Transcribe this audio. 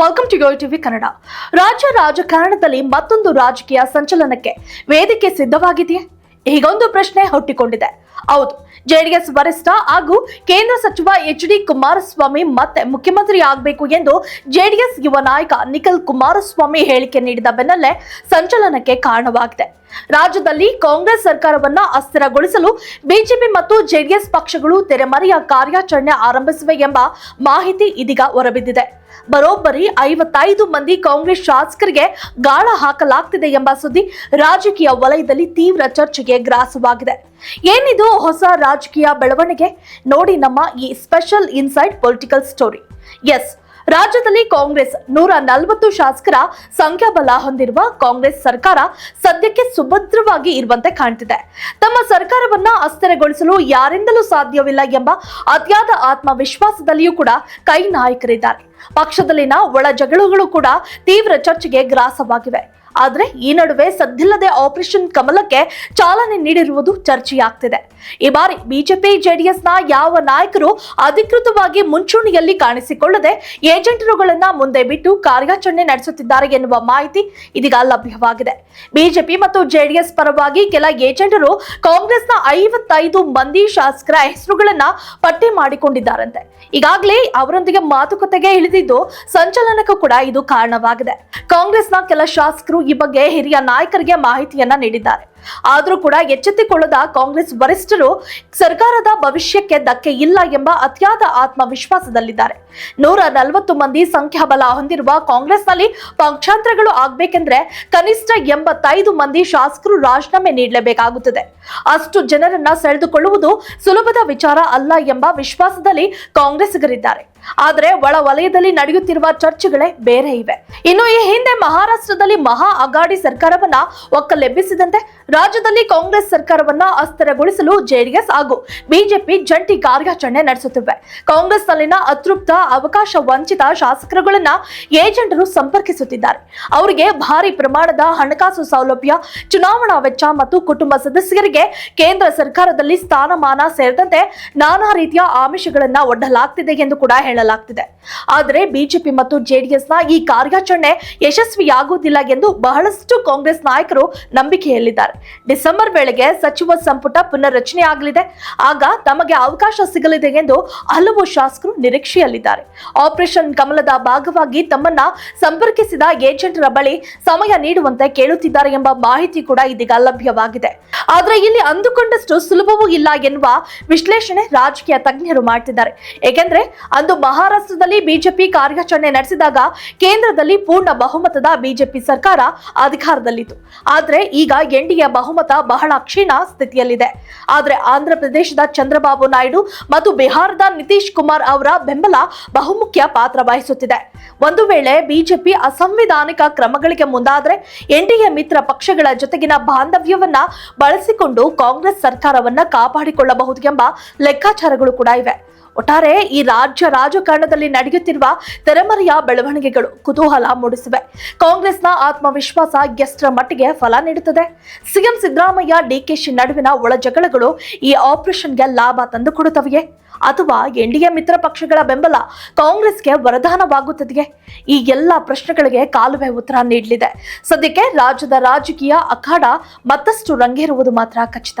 Welcome to TV Kannada ರಾಜ್ಯ ರಾಜಕಾರಣದಲ್ಲಿ ಮತ್ತೊಂದು ರಾಜಕೀಯ ಸಂಚಲನಕ್ಕೆ ವೇದಿಕೆ ಸಿದ್ಧವಾಗಿದೆಯೇ? ಹೀಗೊಂದು ಪ್ರಶ್ನೆ ಹುಟ್ಟಿಕೊಂಡಿದೆ. ಹೌದು, ಜೆಡಿಎಸ್ ವರಿಷ್ಠ ಹಾಗೂ ಕೇಂದ್ರ ಸಚಿವ ಎಚ್ ಡಿ ಕುಮಾರಸ್ವಾಮಿ ಮತ್ತೆ ಮುಖ್ಯಮಂತ್ರಿ ಆಗಬೇಕು ಎಂದು ಜೆಡಿಎಸ್ ಯುವ ನಾಯಕ ನಿಖಿಲ್ ಕುಮಾರಸ್ವಾಮಿ ಹೇಳಿಕೆ ನೀಡಿದ ಬೆನ್ನಲ್ಲೇ ಸಂಚಲನಕ್ಕೆ ಕಾರಣವಾಗಿದೆ. ರಾಜ್ಯದಲ್ಲಿ ಕಾಂಗ್ರೆಸ್ ಸರ್ಕಾರವನ್ನ ಅಸ್ಥಿರಗೊಳಿಸಲು ಬಿಜೆಪಿ ಮತ್ತು ಜೆಡಿಎಸ್ ಪಕ್ಷಗಳು ತೆರೆಮರೆಯ ಕಾರ್ಯಾಚರಣೆ ಆರಂಭಿಸಿವೆ ಎಂಬ ಮಾಹಿತಿ ಇದೀಗ ಹೊರಬಿದ್ದಿದೆ. ಬರೋಬ್ಬರಿ ಐವತ್ತೈದು ಮಂದಿ ಕಾಂಗ್ರೆಸ್ ಶಾಸಕರಿಗೆ ಗಾಳ ಹಾಕಲಾಗ್ತಿದೆ ಎಂಬ ಸುದ್ದಿ ರಾಜಕೀಯ ವಲಯದಲ್ಲಿ ತೀವ್ರ ಚರ್ಚೆಗೆ ಗ್ರಾಸವಾಗಿದೆ. ಏನಿದು ಹೊಸ ರಾಜಕೀಯ ಬೆಳವಣಿಗೆ? ನೋಡಿ ನಮ್ಮ ಈ special inside political story. Yes ರಾಜ್ಯದಲ್ಲಿ ಕಾಂಗ್ರೆಸ್ ನೂರ ನಲವತ್ತು ಶಾಸಕರ ಸಂಖ್ಯಾಬಲ ಹೊಂದಿರುವ ಕಾಂಗ್ರೆಸ್ ಸರ್ಕಾರ ಸದ್ಯಕ್ಕೆ ಸುಭದ್ರವಾಗಿ ಇರುವಂತೆ ಕಾಣ್ತಿದೆ. ತಮ್ಮ ಸರ್ಕಾರವನ್ನ ಅಸ್ಥಿರಗೊಳಿಸಲು ಯಾರಿಂದಲೂ ಸಾಧ್ಯವಿಲ್ಲ ಎಂಬ ಅತಿಯಾದ ಆತ್ಮವಿಶ್ವಾಸದಲ್ಲಿಯೂ ಕೂಡ ಕೈ ನಾಯಕರಿದ್ದಾರೆ. ಪಕ್ಷದಲ್ಲಿನ ಒಳ ಜಗಳಗಳು ಕೂಡ ತೀವ್ರ ಚರ್ಚೆಗೆ ಗ್ರಾಸವಾಗಿವೆ. ಆದ್ರೆ ಈ ನಡುವೆ ಸದ್ದಿಲ್ಲದೆ ಆಪರೇಷನ್ ಕಮಲಕ್ಕೆ ಚಾಲನೆ ನೀಡಿರುವುದು ಚರ್ಚೆಯಾಗ್ತಿದೆ. ಈ ಬಾರಿ ಬಿಜೆಪಿ, ಜೆಡಿಎಸ್ನ ಯಾವ ನಾಯಕರು ಅಧಿಕೃತವಾಗಿ ಮುಂಚೂಣಿಯಲ್ಲಿ ಕಾಣಿಸಿಕೊಳ್ಳದೆ ಏಜೆಂಟರುಗಳನ್ನ ಮುಂದೆ ಬಿಟ್ಟು ಕಾರ್ಯಾಚರಣೆ ನಡೆಸುತ್ತಿದ್ದಾರೆ ಎನ್ನುವ ಮಾಹಿತಿ ಇದೀಗ ಲಭ್ಯವಾಗಿದೆ. ಬಿಜೆಪಿ ಮತ್ತು ಜೆಡಿಎಸ್ ಪರವಾಗಿ ಕೆಲ ಏಜೆಂಟರು ಕಾಂಗ್ರೆಸ್ನ ಐವತ್ತೈದು ಮಂದಿ ಶಾಸಕರ ಹೆಸರುಗಳನ್ನ ಪಟ್ಟಿ ಮಾಡಿಕೊಂಡಿದ್ದಾರಂತೆ. ಈಗಾಗಲೇ ಅವರೊಂದಿಗೆ ಮಾತುಕತೆಗೆ ಇಳಿದಿದ್ದು ಸಂಚಲನಕ್ಕೂ ಕೂಡ ಇದು ಕಾರಣವಾಗಿದೆ. ಕಾಂಗ್ರೆಸ್ನ ಕೆಲ ಶಾಸಕರು ಈ ಬಗ್ಗೆ ಹಿರಿಯ ನಾಯಕರಿಗೆ ಮಾಹಿತಿಯನ್ನ ನೀಡಿದ್ದಾರೆ. ಆದರೂ ಕೂಡ ಎಚ್ಚೆತ್ತಿಕೊಳ್ಳದ ಕಾಂಗ್ರೆಸ್ ವರಿಷ್ಠರು ಸರ್ಕಾರದ ಭವಿಷ್ಯಕ್ಕೆ ಧಕ್ಕೆ ಇಲ್ಲ ಎಂಬ ಅತಿಯಾದ ಆತ್ಮವಿಶ್ವಾಸದಲ್ಲಿದ್ದಾರೆ. ನೂರ ನಲವತ್ತು ಮಂದಿ ಸಂಖ್ಯಾಬಲ ಹೊಂದಿರುವ ಕಾಂಗ್ರೆಸ್ನಲ್ಲಿ ಪಕ್ಷಾಂತರಗಳು ಆಗ್ಬೇಕೆಂದ್ರೆ ಕನಿಷ್ಠ ಎಂಬತ್ತೈದು ಮಂದಿ ಶಾಸಕರು ರಾಜೀನಾಮೆ ನೀಡಲೇಬೇಕಾಗುತ್ತದೆ. ಅಷ್ಟು ಜನರನ್ನ ಸೆಳೆದುಕೊಳ್ಳುವುದು ಸುಲಭದ ವಿಚಾರ ಅಲ್ಲ ಎಂಬ ವಿಶ್ವಾಸದಲ್ಲಿ ಕಾಂಗ್ರೆಸ್ಗರಿದ್ದಾರೆ. ಆದರೆ ಒಳ ವಲಯದಲ್ಲಿ ನಡೆಯುತ್ತಿರುವ ಚರ್ಚೆಗಳೇ ಬೇರೆ ಇವೆ. ಇನ್ನು ಈ ಹಿಂದೆ ಮಹಾರಾಷ್ಟ್ರದಲ್ಲಿ ಮಹಾ ಅಗಾಡಿ ಸರ್ಕಾರವನ್ನ ಒಕ್ಕಲೆಬ್ಬಿಸಿದಂತೆ ರಾಜ್ಯದಲ್ಲಿ ಕಾಂಗ್ರೆಸ್ ಸರ್ಕಾರವನ್ನ ಅಸ್ಥಿರಗೊಳಿಸಲು ಜೆಡಿಎಸ್ ಹಾಗೂ ಬಿಜೆಪಿ ಜಂಟಿ ಕಾರ್ಯಾಚರಣೆ ನಡೆಸುತ್ತಿವೆ. ಕಾಂಗ್ರೆಸ್ನಲ್ಲಿನ ಅತೃಪ್ತ, ಅವಕಾಶ ವಂಚಿತ ಶಾಸಕರುಗಳನ್ನ ಏಜೆಂಟರು ಸಂಪರ್ಕಿಸುತ್ತಿದ್ದಾರೆ. ಅವರಿಗೆ ಭಾರಿ ಪ್ರಮಾಣದ ಹಣಕಾಸು ಸೌಲಭ್ಯ, ಚುನಾವಣಾ ವೆಚ್ಚ ಮತ್ತು ಕುಟುಂಬ ಸದಸ್ಯರಿಗೆ ಕೇಂದ್ರ ಸರ್ಕಾರದಲ್ಲಿ ಸ್ಥಾನಮಾನ ಸೇರಿದಂತೆ ನಾನಾ ರೀತಿಯ ಆಮಿಷಗಳನ್ನ ಒಡ್ಡಲಾಗ್ತಿದೆ ಎಂದು ಕೂಡ ಹೇಳಲಾಗ್ತಿದೆ. ಆದರೆ ಬಿಜೆಪಿ ಮತ್ತು ಜೆಡಿಎಸ್ನ ಈ ಕಾರ್ಯಾಚರಣೆ ಯಶಸ್ವಿಯಾಗುವುದಿಲ್ಲ ಎಂದು ಬಹಳಷ್ಟು ಕಾಂಗ್ರೆಸ್ ನಾಯಕರು ನಂಬಿಕೆಯಲ್ಲಿದ್ದಾರೆ. ಡಿಸೆಂಬರ್ ವೇಳೆಗೆ ಸಚಿವ ಸಂಪುಟ ಪುನರ್ರಚನೆ ಆಗಲಿದೆ. ಆಗ ತಮಗೆ ಅವಕಾಶ ಸಿಗಲಿದೆ ಎಂದು ಹಲವು ಶಾಸಕರು ನಿರೀಕ್ಷೆಯಲ್ಲಿದ್ದಾರೆ. ಆಪರೇಷನ್ ಕಮಲದ ಭಾಗವಾಗಿ ತಮ್ಮನ್ನ ಸಂಪರ್ಕಿಸಿದ ಏಜೆಂಟರ ಬಳಿ ಸಮಯ ನೀಡುವಂತೆ ಕೇಳುತ್ತಿದ್ದಾರೆ ಎಂಬ ಮಾಹಿತಿ ಕೂಡ ಇದೀಗ ಲಭ್ಯವಾಗಿದೆ. ಆದ್ರೆ ಇಲ್ಲಿ ಅಂದುಕೊಂಡಷ್ಟು ಸುಲಭವೂ ಇಲ್ಲ ಎನ್ನುವ ವಿಶ್ಲೇಷಣೆ ರಾಜಕೀಯ ತಜ್ಞರು ಮಾಡ್ತಿದ್ದಾರೆ. ಏಕೆಂದ್ರೆ ಅಂದು ಮಹಾರಾಷ್ಟ್ರದಲ್ಲಿ ಬಿಜೆಪಿ ಕಾರ್ಯಾಚರಣೆ ನಡೆಸಿದಾಗ ಕೇಂದ್ರದಲ್ಲಿ ಪೂರ್ಣ ಬಹುಮತದ ಬಿಜೆಪಿ ಸರ್ಕಾರ ಅಧಿಕಾರದಲ್ಲಿತ್ತು. ಆದ್ರೆ ಈಗ ಎನ್ಡಿಎ ಬಹುಮತ ಬಹಳ ಕ್ಷೀಣ ಸ್ಥಿತಿಯಲ್ಲಿದೆ. ಆದರೆ ಆಂಧ್ರ ಪ್ರದೇಶದ ಚಂದ್ರಬಾಬು ನಾಯ್ಡು ಮತ್ತು ಬಿಹಾರದ ನಿತೀಶ್ ಕುಮಾರ್ ಅವರ ಬೆಂಬಲ ಬಹುಮುಖ್ಯ ಪಾತ್ರ ವಹಿಸುತ್ತಿದೆ. ಒಂದು ವೇಳೆ ಬಿಜೆಪಿ ಅಸಂವಿಧಾನಿಕ ಕ್ರಮಗಳಿಗೆ ಮುಂದಾದರೆ ಎನ್ಡಿಎ ಮಿತ್ರ ಪಕ್ಷಗಳ ಜೊತೆಗಿನ ಬಾಂಧವ್ಯವನ್ನ ಬಳಸಿಕೊಂಡು ಕಾಂಗ್ರೆಸ್ ಸರ್ಕಾರವನ್ನ ಕಾಪಾಡಿಕೊಳ್ಳಬಹುದು ಎಂಬ ಲೆಕ್ಕಾಚಾರಗಳು ಕೂಡ ಇವೆ. ಒಟ್ಟಾರೆ ಈ ರಾಜ್ಯ ರಾಜಕಾರಣದಲ್ಲಿ ನಡೆಯುತ್ತಿರುವ ತೆರೆಮರೆಯ ಬೆಳವಣಿಗೆಗಳು ಕುತೂಹಲ ಮೂಡಿಸಿವೆ. ಕಾಂಗ್ರೆಸ್ನ ಆತ್ಮವಿಶ್ವಾಸ ಎಷ್ಟರ ಮಟ್ಟಿಗೆ ಫಲ ನೀಡುತ್ತದೆ. ಸಿಎಂ ಸಿದ್ದರಾಮಯ್ಯ ಡಿಕೆಶಿ ನಡುವಿನ ಒಳ ಜಗಳಗಳು ಈ ಆಪರೇಷನ್ಗೆ ಲಾಭ ತಂದುಕೊಡುತ್ತವೆಯೇ? ಅಥವಾ ಎನ್ಡಿಎ ಮಿತ್ರ ಪಕ್ಷಗಳ ಬೆಂಬಲ ಕಾಂಗ್ರೆಸ್ಗೆ ವರದಾನವಾಗುತ್ತದೆಯೇ? ಈ ಎಲ್ಲ ಪ್ರಶ್ನೆಗಳಿಗೆ ಕಾಲುವೆ ಉತ್ತರ ನೀಡಲಿದೆ. ಸದ್ಯಕ್ಕೆ ರಾಜ್ಯದ ರಾಜಕೀಯ ಅಖಾಡ ಮತ್ತಷ್ಟು ರಂಗೇರುವುದು ಮಾತ್ರ ಖಚಿತ.